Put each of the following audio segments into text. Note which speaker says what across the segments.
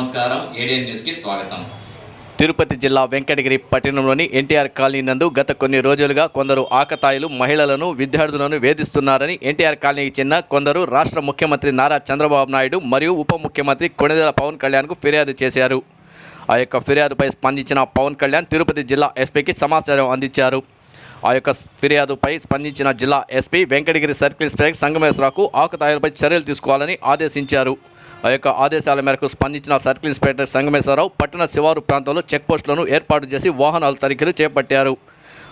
Speaker 1: నమస్కారం. ఏడియన్ న్యూస్కి స్వాగతం.
Speaker 2: తిరుపతి జిల్లా వెంకటగిరి పట్టణంలోని ఎన్టీఆర్ కాలనీ నందు గత కొన్ని రోజులుగా కొందరు ఆకతాయిలు మహిళలను విద్యార్థులను వేధిస్తున్నారని ఎన్టీఆర్ కాలనీకి చెందిన కొందరు రాష్ట్ర ముఖ్యమంత్రి నారా చంద్రబాబు నాయుడు మరియు ఉప ముఖ్యమంత్రి కొణిదెల పవన్ కళ్యాణ్కు ఫిర్యాదు చేశారు. ఆ యొక్క ఫిర్యాదుపై స్పందించిన పవన్ కళ్యాణ్ తిరుపతి జిల్లా ఎస్పీకి సమాచారం అందించారు. ఆ యొక్క ఫిర్యాదుపై స్పందించిన జిల్లా ఎస్పీ వెంకటగిరి సర్కిల్ ఇన్స్పెక్టర్ సంగమేశ్వరరావుకు ఆకతాయిలపై చర్యలు తీసుకోవాలని ఆదేశించారు. ఆ యొక్క ఆదేశాల మేరకు స్పందించిన సర్కిల్ ఇన్స్పెక్టర్ సంగమేశ్వరరావు పట్టణ శివారు ప్రాంతంలో చెక్పోస్టులను ఏర్పాటు చేసి వాహనాల తనిఖీలు చేపట్టారు.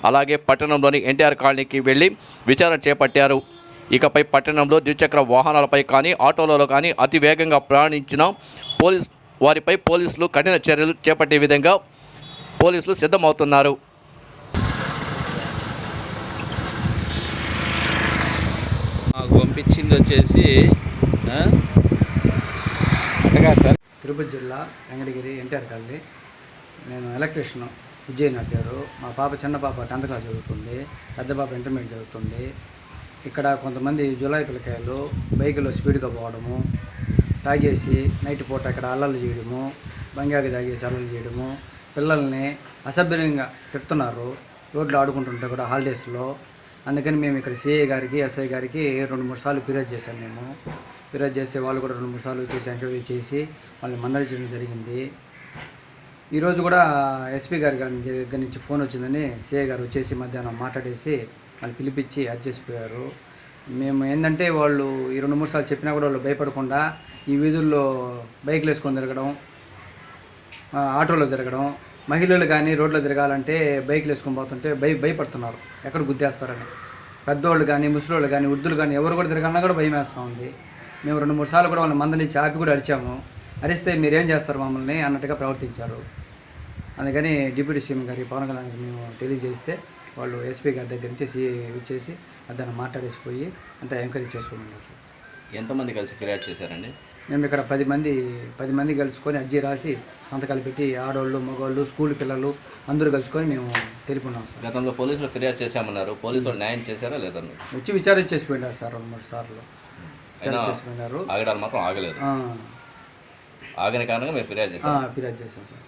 Speaker 2: అలాగే పట్టణంలోని ఎన్టీఆర్ కాలనీకి వెళ్ళి విచారణ చేపట్టారు. ఇకపై పట్టణంలో ద్విచక్ర వాహనాలపై కానీ ఆటోలలో కానీ అతి వేగంగా ప్రయాణించిన పోలీస్ వారిపై పోలీసులు కఠిన చర్యలు చేపట్టే విధంగా పోలీసులు సిద్ధమవుతున్నారు.
Speaker 3: మాకు పంపించింది వచ్చేసి ఆ,
Speaker 4: సార్?
Speaker 5: తిరుపతి జిల్లా వెంకటగిరి ఎన్టీఆర్ కాలనీ. నేను ఎలక్ట్రీషియన్ విజయ్ నా పేరు మా పాప చిన్న పాప టెన్త్ క్లాస్ చదువుతుంది. పెద్ద పాప ఇంటర్మీడియట్ చదువుతుంది. ఇక్కడ కొంతమంది జులై పిల్లకాయలు బైకులో స్పీడ్గా పోవడము తాగేసి నైట్ పూట ఇక్కడ అల్లలు చేయడము బంగాకి తాగేసి అల్లలు చేయడము పిల్లల్ని అసభ్యంగా తిడుతున్నారు. రోడ్లు ఆడుకుంటుంటే కూడా హాలిడేస్లో అందుకని మేము ఇక్కడ సిఐ గారికి ఎస్ఐ గారికి రెండు మూడు సార్లు ఫిర్యాదు చేశాం మేము. ఫిర్యాదు చేస్తే వాళ్ళు కూడా రెండు మూడు సార్లు చేసి ఎంక్వైరీ చేసి వాళ్ళని మందరించడం జరిగింది. ఈరోజు కూడా ఎస్పీ గారి దగ్గర నుంచి ఫోన్ వచ్చిందని సిఐ గారు వచ్చేసి మధ్యాహ్నం మాట్లాడేసి వాళ్ళు పిలిపించి అరిచేసిపోయారు మేము ఏంటంటే వాళ్ళు ఈ రెండు మూడు సార్లు చెప్పినా కూడా వాళ్ళు భయపడకుండా ఈ వీధుల్లో బైక్లు వేసుకొని తిరగడం ఆటోలో తిరగడం మహిళలు కానీ రోడ్లో తిరగాలంటే బైక్లు వేసుకొని పోతుంటే భయ భయపడుతున్నారు. ఎక్కడ గుద్దేస్తారని. పెద్దోళ్ళు కానీ ముసలోళ్ళు కానీ వృద్ధులు కానీ ఎవరు కూడా తిరగాలన్నా కూడా భయం వేస్తూ ఉంది. మేము రెండు మూడు సార్లు కూడా వాళ్ళని మందలించి ఆపి కూడా అరిచాము. అరిస్తే మీరేం చేస్తారు మమ్మల్ని అన్నట్టుగా ప్రవర్తించారు. అందుకని డిప్యూటీ సీఎం గారి పవన్ కళ్యాణ్ మేము తెలియజేస్తే వాళ్ళు ఎస్పీ గారి దగ్గర నుంచి వచ్చేసి దాన్ని మాట్లాడేసిపోయి అంతా ఎంకరేజ్ చేసుకోమన్నారు సార్.
Speaker 1: ఎంతమంది కలిసి ఫిర్యాదు చేశారండి?
Speaker 5: మేము ఇక్కడ పది మంది పది మంది కలుసుకొని అర్జీ రాసి సంతకాలు పెట్టి ఆడవాళ్ళు మగవాళ్ళు స్కూల్ పిల్లలు అందరూ కలుసుకొని మేము తెలుపున్నాం సార్.
Speaker 1: గతంలో పోలీసులు ఫిర్యాదు చేశామన్నారు. పోలీసులు న్యాయం చేశారా లేదా
Speaker 5: వచ్చి విచారణ చేసిపోయినారు సార్ రెండు మూడు సార్లు. విచారణ
Speaker 1: ఆగడాలు మాత్రం ఆగలేదు. ఆగని కారణంగా మీరు ఫిర్యాదు
Speaker 5: ఆ,
Speaker 1: చేశారు.
Speaker 5: ఫిర్యాదు చేశాం సార్.